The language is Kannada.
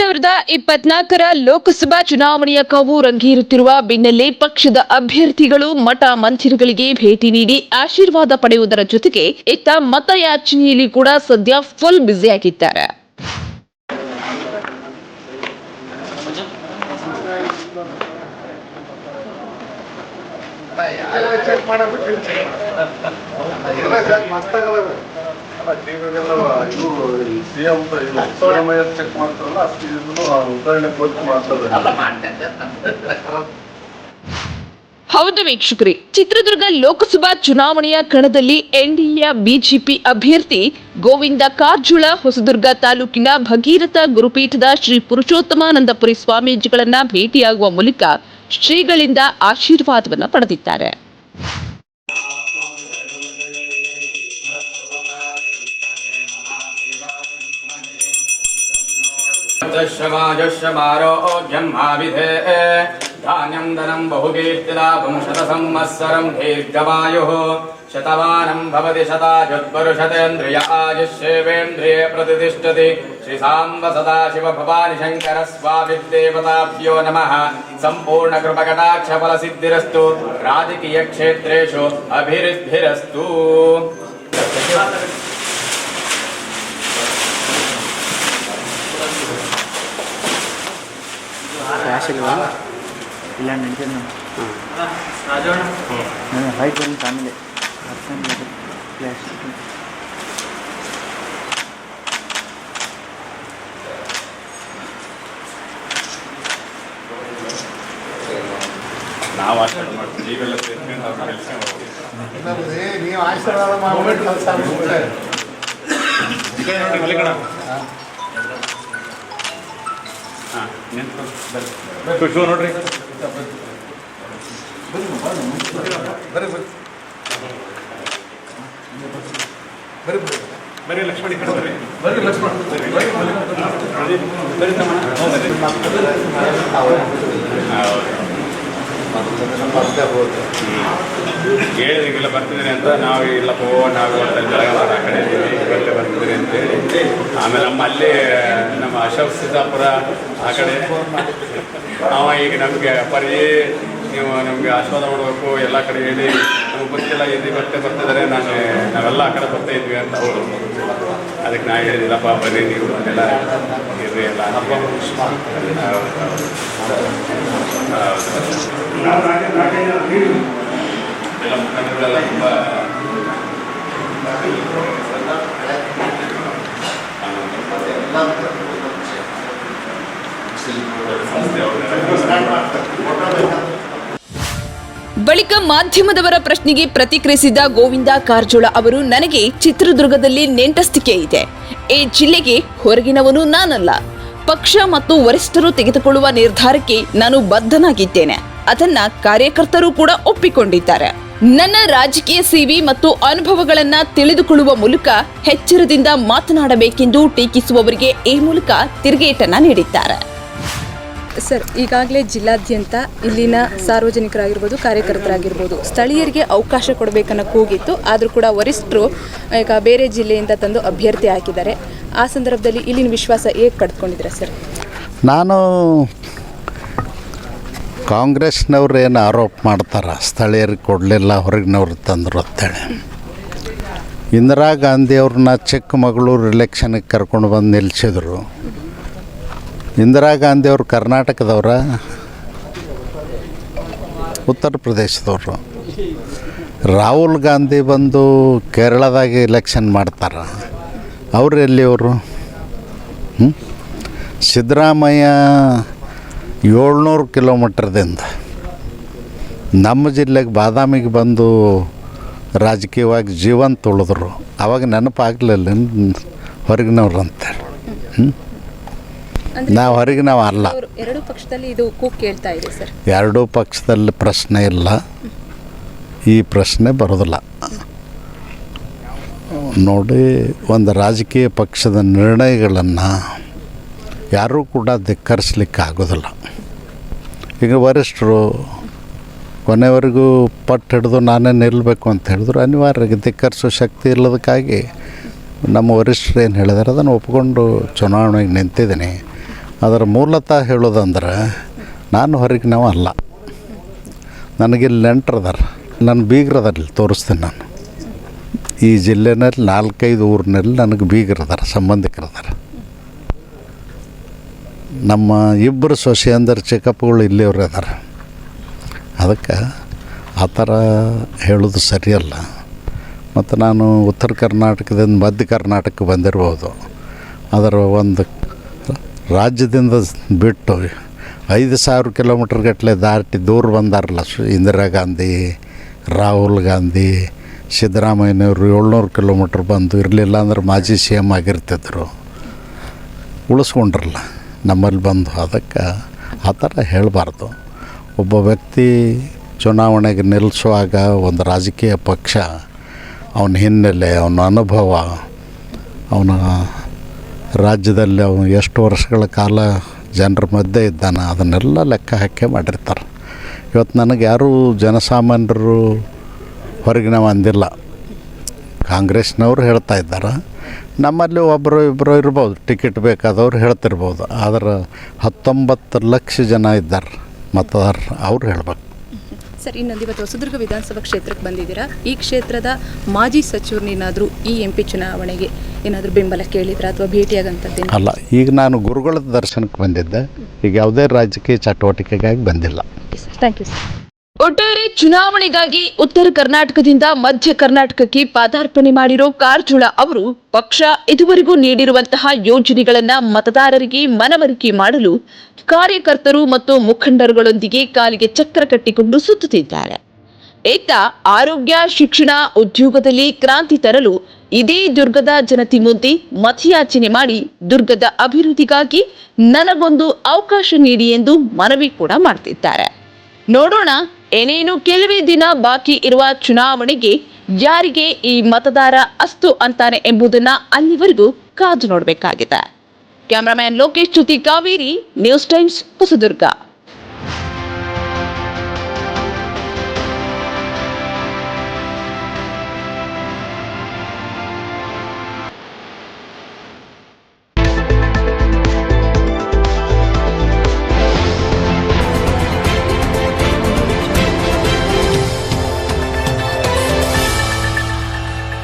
ಸಾವಿರದ ಇಪ್ಪತ್ನಾಲ್ಕರ ಲೋಕಸಭಾ ಚುನಾವಣೆಯ ಕಾವು ರಂಗೇರುತ್ತಿರುವ ಬೆನ್ನಲ್ಲೇ ಪಕ್ಷದ ಅಭ್ಯರ್ಥಿಗಳು ಮಠ ಮಂದಿರಗಳಿಗೆ ಭೇಟಿ ನೀಡಿ ಆಶೀರ್ವಾದ ಪಡೆಯುವುದರ ಜೊತೆಗೆ ಇತ್ತ ಮತಯಾಚನೆಯಲ್ಲಿ ಕೂಡ ಸದ್ಯ ಫುಲ್ ಬ್ಯುಸಿಯಾಗಿದ್ದಾರೆ ಚೆಕ್ ಮಾಡ್ತಾರಲ್ಲ ಉದಾಹರಣೆ ಮಾಡ್ತಾರೆ. ಹೌದು ವೀಕ್ಷಕರೇ ಚಿತ್ರದುರ್ಗ ಲೋಕಸಭಾ ಚುನಾವಣೆಯ ಕಣದಲ್ಲಿ ಎನ್ಡಿಎ ಬಿಜೆಪಿ ಅಭ್ಯರ್ಥಿ ಗೋವಿಂದ ಕಾರ್ಜುಳ ಹೊಸದುರ್ಗ ತಾಲೂಕಿನ ಭಗೀರಥ ಗುರುಪೀಠದ ಶ್ರೀ ಪುರುಷೋತ್ತಮಾನಂದಪುರಿ ಸ್ವಾಮೀಜಿಗಳನ್ನ ಭೇಟಿಯಾಗುವ ಮೂಲಕ ಶ್ರೀಗಳಿಂದ ಆಶೀರ್ವಾದವನ್ನು ಪಡೆದಿದ್ದಾರೆ. दशमाजश्रमारोग्यम् आविधे धान्यम् धनम् बहुकीर्तिलाभम् शतसंवत्सरम् दीर्घमायुः शतमानम् भवति शतायुत्परुषतेन्द्रिय आयुष्येवेन्द्रिये प्रतिष्ठति श्रीसाम्ब सदाशिव भवानि शङ्कर स्वामिदेवताभ्यो नमः सम्पूर्णकृपकटाक्षफलसिद्धिरस्तु राजकीयक्षेत्रेषु अभिवृद्धिरस्तु ಕ್ಯಾಶ್ ಇಲ್ವಾ ಇಲ್ಲ ನಿಂತಿದ್ದು ನಾನು ಹೈಟ್ ಬಂದು ಫ್ಯಾಮಿಲಿ ಕ್ಯಾಶ್ ನಾವು ಆಚರಣೆ ಮಾಡ್ತೀವಿ ನೀವೆಲ್ಲ ಸೇರ್ಕೊಂಡು ಅವ್ರ ಕೆಲಸ ಮಾಡ್ತೀವಿ ನೀವು ಆಶೀರ್ವಾದ ಮಾಡ್ಬಿಟ್ಟು ಖುಷಿ ನೋಡ್ರಿ ಹೇಳಿದ್ರಿಗೆಲ್ಲ ಬರ್ತಿದ್ದೀನಿ ಅಂತ ನಾವು ಇಲ್ಲಪ್ಪ ನಾವು ಇವತ್ತು ಬೆಳಗಾವಿ ಆ ಕಡೆ ಇದ್ದೀವಿ ಇವತ್ತೇ ಬರ್ತಿದ್ದೀರಿ ಅಂತೇಳಿ ಆಮೇಲೆ ನಮ್ಮ ಅಲ್ಲಿ ನಮ್ಮ ಅಶೋಕ್ ಸಿದ್ದಾಪುರ ಆ ಕಡೆ. ಅವ ಈಗ ನಮಗೆ ಪರಿ, ನೀವು ನಮಗೆ ಆಶೀರ್ವಾದ ಮಾಡಬೇಕು, ಎಲ್ಲ ಕಡೆ ಹೇಳಿ. ನಮ್ಗೆ ಗೊತ್ತಿಲ್ಲ, ಎಲ್ಲಿ ಬರ್ತೆ ಬರ್ತಿದ್ದಾರೆ, ನಾನು, ನಾವೆಲ್ಲ ಆ ಕಡೆ ಬರ್ತಾ ಇದ್ವಿ ಅಂತ ಅವರು. ಅದಕ್ಕೆ ನಾ ಹೇಳಿದಿಲ್ಲಪ್ಪ ಬನ್ನಿ ನೀವು ಎಲ್ಲ ಇರ್ರಿ ಎಲ್ಲ. ಎಲ್ಲ ಮುಖಂಡರುಗಳೆಲ್ಲ ತುಂಬ ಬಳಿಕ ಮಾಧ್ಯಮದವರ ಪ್ರಶ್ನೆಗೆ ಪ್ರತಿಕ್ರಿಯಿಸಿದ ಗೋವಿಂದ ಕಾರಜೋಳ ಅವರು, ನನಗೆ ಚಿತ್ರದುರ್ಗದಲ್ಲಿ ನೆಂಟಸ್ತಿಕೆ ಇದೆ. ಈ ಜಿಲ್ಲೆಗೆ ಹೊರಗಿನವನು ನಾನಲ್ಲ. ಪಕ್ಷ ಮತ್ತು ವರಿಷ್ಠರು ತೆಗೆದುಕೊಳ್ಳುವ ನಿರ್ಧಾರಕ್ಕೆ ನಾನು ಬದ್ಧನಾಗಿದ್ದೇನೆ. ಅದನ್ನ ಕಾರ್ಯಕರ್ತರು ಕೂಡ ಒಪ್ಪಿಕೊಂಡಿದ್ದಾರೆ. ನನ್ನ ರಾಜಕೀಯ ಸೇವೆ ಮತ್ತು ಅನುಭವಗಳನ್ನ ತಿಳಿದುಕೊಳ್ಳುವ ಮೂಲಕ ಎಚ್ಚರದಿಂದ ಮಾತನಾಡಬೇಕೆಂದು ಟೀಕಿಸುವವರಿಗೆ ಈ ಮೂಲಕ ತಿರುಗೇಟನ್ನ ನೀಡಿದ್ದಾರೆ. ಸರ್ ಈಗಾಗಲೇ ಜಿಲ್ಲಾದ್ಯಂತ ಇಲ್ಲಿನ ಸಾರ್ವಜನಿಕರಾಗಿರ್ಬೋದು ಕಾರ್ಯಕರ್ತರಾಗಿರ್ಬೋದು ಸ್ಥಳೀಯರಿಗೆ ಅವಕಾಶ ಕೊಡಬೇಕನ್ನೋ ಕೂಗಿತ್ತು. ಆದರೂ ಕೂಡ ವರಿಷ್ಠರು ಈಗ ಬೇರೆ ಜಿಲ್ಲೆಯಿಂದ ತಂದು ಅಭ್ಯರ್ಥಿ ಹಾಕಿದ್ದಾರೆ. ಆ ಸಂದರ್ಭದಲ್ಲಿ ಇಲ್ಲಿನ ವಿಶ್ವಾಸ ಹೇಗೆ ಕಟ್ಕೊಂಡಿದ್ದೀರಾ ಸರ್? ನಾನು ಕಾಂಗ್ರೆಸ್ನವ್ರು ಏನು ಆರೋಪ ಮಾಡ್ತಾರೆ? ಸ್ಥಳೀಯರಿಗೆ ಕೊಡಲಿಲ್ಲ, ಹೊರಗಿನವ್ರು ತಂದರು ಅಂತೇಳಿ. ಇಂದಿರಾ ಗಾಂಧಿಯವ್ರನ್ನ ಚಿಕ್ಕಮಗಳೂರು ಎಲೆಕ್ಷನ್ಗೆ ಕರ್ಕೊಂಡು ಬಂದು ನಿಲ್ಲಿಸಿದ್ರು ಇಂದಿರಾ ಗಾಂಧಿಯವರು ಕರ್ನಾಟಕದವ್ರ? ಉತ್ತರ ಪ್ರದೇಶದವರು. ರಾಹುಲ್ ಗಾಂಧಿ ಬಂದು ಕೇರಳದಾಗೆ ಇಲೆಕ್ಷನ್ ಮಾಡ್ತಾರೆ. ಅವ್ರು ಎಲ್ಲಿಯವರು ಸಿದ್ದರಾಮಯ್ಯ ಏಳ್ನೂರು ಕಿಲೋಮೀಟ್ರದಿಂದ ನಮ್ಮ ಜಿಲ್ಲೆಗೆ ಬಾದಾಮಿಗೆ ಬಂದು ರಾಜಕೀಯವಾಗಿ ಜೀವನ ಉಳಿದ್ರು ಅವಾಗ ನೆನಪಾಗಲಿಲ್ಲ ಹೊರಗಿನವ್ರು ಅಂತೇಳಿ ಹ್ಞೂ ಹೊರಗೆ ನಾವು ಅಲ್ಲ. ಎರಡು ಪಕ್ಷದಲ್ಲಿ ಇದು ಕೇಳ್ತಾ ಇದೆ ಸರ್. ಎರಡೂ ಪಕ್ಷದಲ್ಲಿ ಪ್ರಶ್ನೆ ಇಲ್ಲ. ಈ ಪ್ರಶ್ನೆ ಬರೋದಿಲ್ಲ. ನೋಡಿ ಒಂದು ರಾಜಕೀಯ ಪಕ್ಷದ ನಿರ್ಣಯಗಳನ್ನು ಯಾರೂ ಕೂಡ ಧಿಕ್ಕರಿಸ್ಲಿಕ್ಕೆ ಆಗೋದಿಲ್ಲ ಈಗ ವರಿಷ್ಠರು ಕೊನೆವರೆಗೂ ಪಟ್ಟು ಹಿಡಿದು ನಾನೇ ನಿಲ್ಲಬೇಕು ಅಂತ ಹೇಳಿದ್ರು. ಅನಿವಾರ್ಯ ಧಿಕ್ಕರಿಸೋ ಶಕ್ತಿ ಇಲ್ಲದಕ್ಕಾಗಿ ನಮ್ಮ ವರಿಷ್ಠರು ಏನು ಹೇಳಿದಾರೆ, ಅದನ್ನು ಒಪ್ಕೊಂಡು ಚುನಾವಣೆಗೆ ನಿಂತಿದ್ದೀನಿ. ಅದರ ಮೂಲತಃ ಹೇಳೋದಂದ್ರೆ, ನಾನು ಹೊರಗೆ ನಾವು ಅಲ್ಲ. ನನಗಿಲ್ಲಿ ನೆಂಟ್ರದಾರ ನನ್ನ ಬೀಗ್ರದಲ್ಲಿ ತೋರಿಸ್ತೀನಿ ನಾನು. ಈ ಜಿಲ್ಲೆನಲ್ಲಿ ನಾಲ್ಕೈದು ಊರಿನಲ್ಲಿ ನನಗೆ ಬೀಗರದಾರ ಸಂಬಂಧಿಕರದಾರ ನಮ್ಮ ಇಬ್ಬರು ಸೊಸೆ ಚೆಕಪ್ಗಳು ಇಲ್ಲಿಯವ್ರು ಅದಾರ ಅದಕ್ಕೆ ಆ ಥರ ಹೇಳೋದು ಸರಿಯಲ್ಲ. ಮತ್ತು ನಾನು ಉತ್ತರ ಕರ್ನಾಟಕದಿಂದ ಮಧ್ಯ ಕರ್ನಾಟಕಕ್ಕೆ ಬಂದಿರ್ಬೋದು. ಅದರ ಒಂದು ರಾಜ್ಯದಿಂದ ಬಿಟ್ಟು ಐದು ಸಾವಿರ ಕಿಲೋಮೀಟ್ರ್ ಗಟ್ಟಲೆ ದಾಟಿ ದೂರ ಬಂದಾರಲ್ಲ ಇಂದಿರಾ ಗಾಂಧಿ, ರಾಹುಲ್ ಗಾಂಧಿ, ಸಿದ್ದರಾಮಯ್ಯನವರು ಏಳ್ನೂರು ಕಿಲೋಮೀಟ್ರ್ ಬಂದು ಇರಲಿಲ್ಲ ಅಂದ್ರೆ ಮಾಜಿ ಸಿ ಎಂ ಆಗಿರ್ತಿದ್ರು. ಉಳಿಸ್ಕೊಂಡ್ರಲ್ಲ. ನಮ್ಮಲ್ಲಿ ಬಂದು ಅದಕ್ಕೆ ಆ ಥರ ಹೇಳಬಾರ್ದು. ಒಬ್ಬ ವ್ಯಕ್ತಿ ಚುನಾವಣೆಗೆ ನಿಲ್ಲಿಸುವಾಗ ಒಂದು ರಾಜಕೀಯ ಪಕ್ಷ, ಅವನ ಹಿನ್ನೆಲೆ, ಅವನ ಅನುಭವ, ಅವನ ರಾಜ್ಯದಲ್ಲಿ ಅವನು ಎಷ್ಟು ವರ್ಷಗಳ ಕಾಲ ಜನರ ಮಧ್ಯೆ ಇದ್ದಾನೆ ಅದನ್ನೆಲ್ಲ ಲೆಕ್ಕ ಹಾಕಿ ಮಾಡಿರ್ತಾರೆ. ಇವತ್ತು ನನಗೆ ಯಾರೂ ಜನಸಾಮಾನ್ಯರು ಹೊರಗಿನ ಅಂದಿಲ್ಲ ಕಾಂಗ್ರೆಸ್ನವರು ಹೇಳ್ತಾ ಇದ್ದಾರೆ? ನಮ್ಮಲ್ಲಿ ಒಬ್ಬರು ಇಬ್ಬರು ಇರ್ಬೋದು ಟಿಕೆಟ್ ಬೇಕಾದವ್ರು ಹೇಳ್ತಿರ್ಬೋದು. ಆದ್ರೆ ಹತ್ತೊಂಬತ್ತು ಲಕ್ಷ ಜನ ಇದ್ದಾರೆ ಮತದಾರರು ಅವ್ರು ಹೇಳ್ಬೇಕು. ಸರ್ ಇನ್ನೊಂದು ಇವತ್ತು ಹೊಸದುರ್ಗ ವಿಧಾನಸಭಾ ಕ್ಷೇತ್ರಕ್ಕೆ ಬಂದಿದ್ದೀರಾ? ಈ ಕ್ಷೇತ್ರದ ಮಾಜಿ ಸಚಿವರನ್ನೇನಾದರೂ ಈ ಎಂ ಪಿ ಚುನಾವಣೆಗೆ ಏನಾದರೂ ಬೆಂಬಲ ಕೇಳಿದ್ರ ಅಥವಾ ಭೇಟಿಯಾಗಂಥದ್ದು ಅಲ್ಲ ಈಗ ನಾನು ಗುರುಗಳ ದರ್ಶನಕ್ಕೆ ಬಂದಿದ್ದೆ. ಈಗ ಯಾವುದೇ ರಾಜಕೀಯ ಚಟುವಟಿಕೆಗಾಗಿ ಬಂದಿಲ್ಲ. ಥ್ಯಾಂಕ್ ಯು ಸರ್ ಒಟ್ಟಾರೆ ಚುನಾವಣೆಗಾಗಿ ಉತ್ತರ ಕರ್ನಾಟಕದಿಂದ ಮಧ್ಯ ಕರ್ನಾಟಕಕ್ಕೆ ಪಾದಾರ್ಪಣೆ ಮಾಡಿರೋ ಕಾರ್ಜುಳ ಅವರು ಪಕ್ಷ ಇದುವರೆಗೂ ನೀಡಿರುವಂತಹ ಯೋಜನೆಗಳನ್ನ ಮತದಾರರಿಗೆ ಮನವರಿಕೆ ಮಾಡಲು ಕಾರ್ಯಕರ್ತರು ಮತ್ತು ಮುಖಂಡರುಗಳೊಂದಿಗೆ ಕಾಲಿಗೆ ಚಕ್ರ ಕಟ್ಟಿಕೊಂಡು ಸುತ್ತುತ್ತಿದ್ದಾರೆ. ಇತ್ತ ಆರೋಗ್ಯ, ಶಿಕ್ಷಣ, ಉದ್ಯೋಗದಲ್ಲಿ ಕ್ರಾಂತಿ ತರಲು ಇದೇ ದುರ್ಗದ ಜನತೆ ಮುಂದೆ ಮತಯಾಚನೆ ಮಾಡಿ ದುರ್ಗದ ಅಭಿವೃದ್ಧಿಗಾಗಿ ನನಗೊಂದು ಅವಕಾಶ ನೀಡಿ ಎಂದು ಮನವಿ ಕೂಡ ಮಾಡ್ತಿದ್ದಾರೆ. ನೋಡೋಣ ಏನೇನು ಕೆಲವೇ ದಿನ ಬಾಕಿ ಇರುವ ಚುನಾವಣೆಗೆ ಯಾರಿಗೆ ಈ ಮತದಾರ ಅಸ್ತು ಅಂತಾನೆ ಎಂಬುದನ್ನ ಅಲ್ಲಿವರೆಗೂ ಕಾದು ನೋಡಬೇಕಾಗಿದೆ. ಕ್ಯಾಮರಾಮ್ಯಾನ್ ಲೋಕೇಶ್ ಚ್ಯುತಿ ಕಾವೇರಿ, ನ್ಯೂಸ್ ಟೈಮ್ಸ್ ಹೊಸದುರ್ಗ.